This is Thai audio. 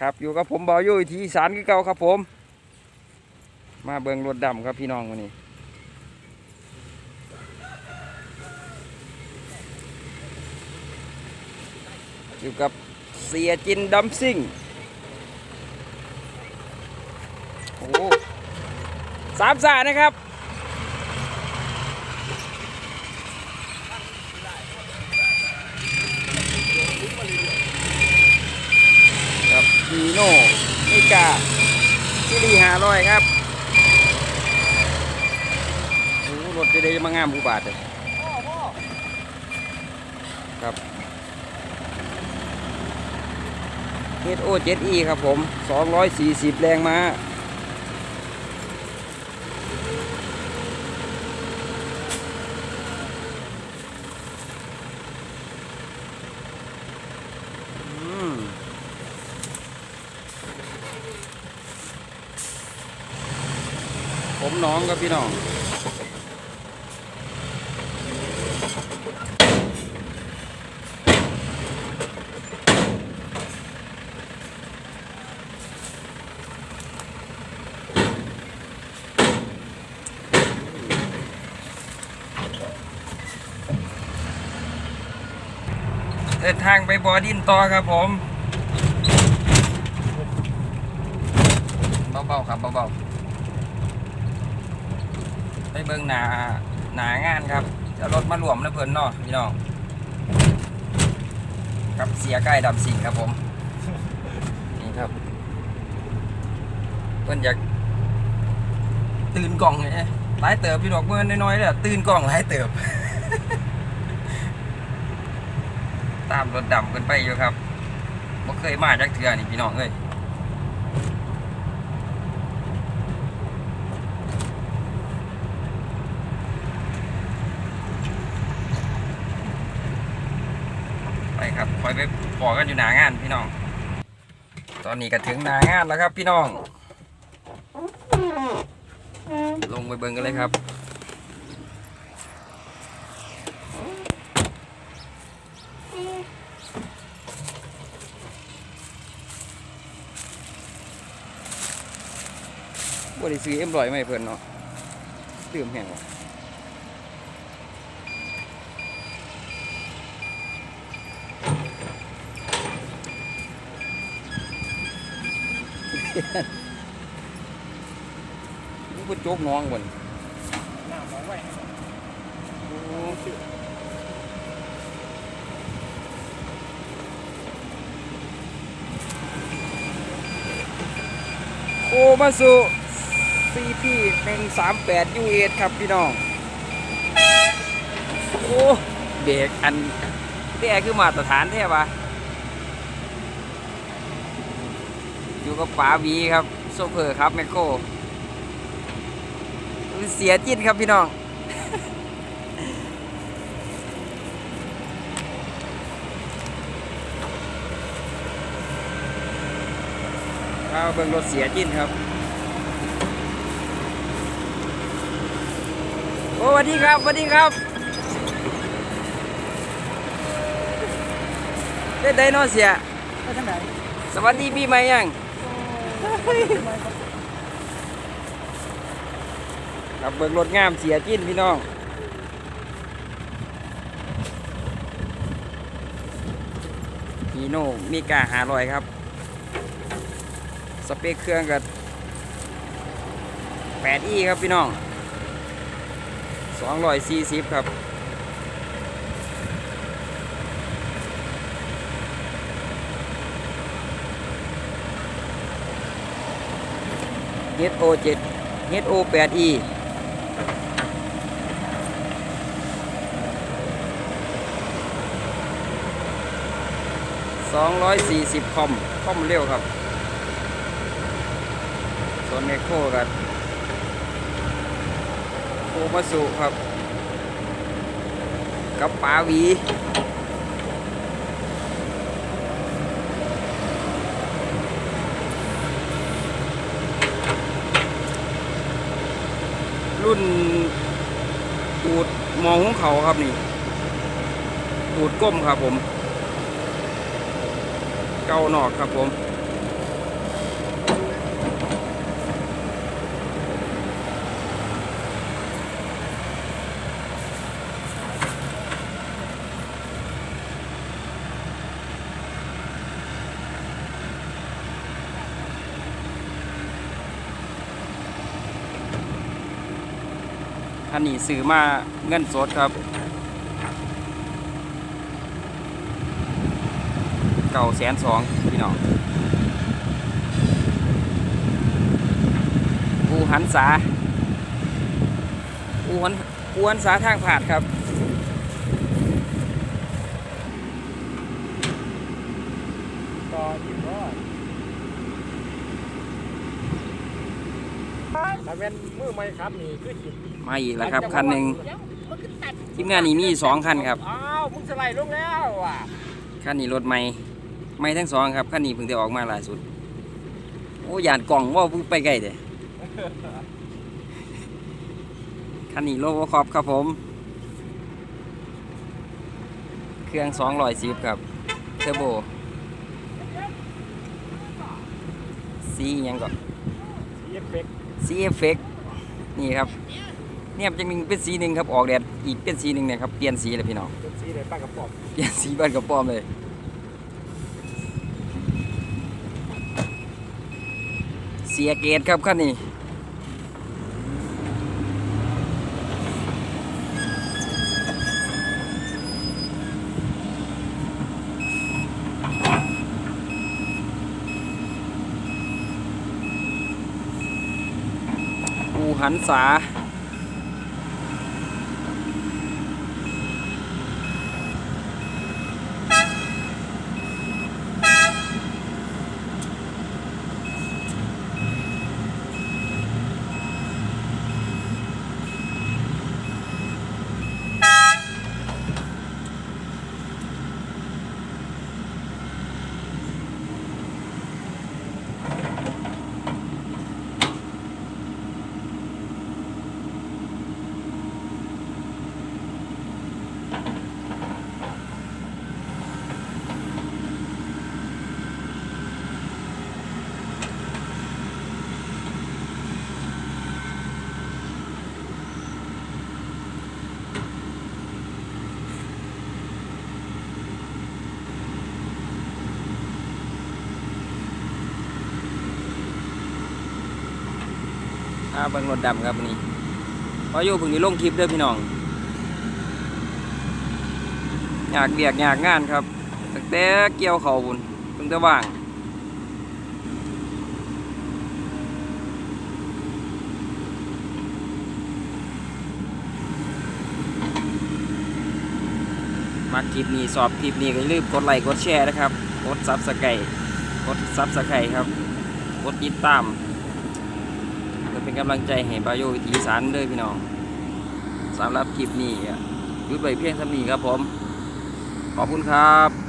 ครับอยู่กับผมบออยู่ที่อีสานคือเก่าครับผม มาเบิงรถดำครับพี่น้องวันนี้อยู่กับเสียจินดัมซิ่งโอ้สามสานะครับ ฮีโน่นิกาซิลี่ห้าร้อยครับโอ้รถจะได้มางามบูบาทเลยครับเฮดโอเจ็ดอีครับผมสองร้อยสี่สิบแรงม้า ผมน้องกับพี่น้องเดินทางไปบอดินต่อครับผม เบาๆครับเบาๆ ไปเบิ่งหนาหนางานครับจะรถมารวมนะเพิ่นเนาะพี่น้องกับเสียใกล้ดำสิงครับผม นี่ครับ เพิ่นอยากตื่นกล่องไงหลายเติบพี่ดอกเมื่อน้อยๆเลยตื่นกล่องหลายเติบ ตามรถดำขึ้นไปอยู่ครับบ่เคยมาจากเทือนี่พี่น้องเอ้ย ครับคอยไปพอกันอยู่หนางานพี่น้อง ตอนนี้ก็ถึงหนางานแล้วครับ พี่น้อง ลงไปเบิ่งกันเลยครับบ่ได้ซื้อเอ็มรอยมาให้เพิ่นเนาะตื่มแห้งว่ะ มึงบ่โจกน้องบนหน้าหมอไว้โอ้โคมาสุ CP 138 U8 ครับพี่น้อง โอ้ เบรกอันแต่คือมาตรฐานแท้ปะ อยู่กับป๋าวีครับโซเฟอร์ครับแมคโครเสียจินครับพี่น้องเอาเบิ่งรถเสียจินครับ โอ้สวัสดีครับสวัสดีครับได้ไดโนเสียไปทางไหนสวัสดีปีใหม่ยัง ครับเบิ่งรถงามเสียจินพี่น้องฮีโน่มีกาหาลอยครับ สเปคเครื่องกับ 8e ครับพี่น้อง240 ครับ HO 7 HO 8E 240คอม คอมเร็วครับส่วนเมโครกับโคมาสุครับ กับปาวี รุ่นอูดมองหุ้งเขาครับนี่อูดก้มครับผม เก้านอกครับผม คันนี้ซื้อมาเงินสดครับ เก่าแสนสองพี่น้องอูหันสาอูหันอูหันสาทางผ่านครับ ต่อยิ้มรอด ถ้าเป็นมือไม่ครับนี่คือจิ้มมาอีกแล้วครับคันหนึ่งทีมงานนี้มีสองคันครับอ้าวมึงสไลด์ลงแล้วว่ะคันนี้รถใหม่ใหม่ทั้งสองครับคันนี้เพิ่งจะออกมาล่าสุด โอ้ยานกล่องว่าเพิ่งไปไกลเด้คันนี้โลโวคอปครับผม เครื่องสองร้อยสิบครับเทอร์โบสีหยังก่อนเอฟเฟกต์ สีเอฟเฟกนี่ครับเนี่ยมันจะมีเป็นสีหนึ่งครับออกแดดอีกเป็นสีหนึ่งเนี่ยครับเปลี่ยนสีเลยพี่น้องเป็นสีเลยป้ากระป๋องเปลี่ยนสีบ้านกับป้อมเลยเสียเกตครับคันนี้ อู หันษา เบิ่งรถดำครับวันนี้พออยู่เพิ่งนี้ลงคลิปเด้อพี่น้องอยากเบียกอยากงานครับตั้งแต่เกี่ยวเขาบุญเพิ่งจะว่างมาคลิปนี้สอบคลิปนี้ก็อย่าลืมกดไลค์กดแชร์นะครับ กดซับสไครต์กดซับสไครต์ครับ กดติดตาม เป็นกำลังใจให้บาโยวิธีสารเด้อพี่น้องสำหรับคลิปนี้ยุดไว้เพียงเท่านี้ครับผม ขอบคุณครับ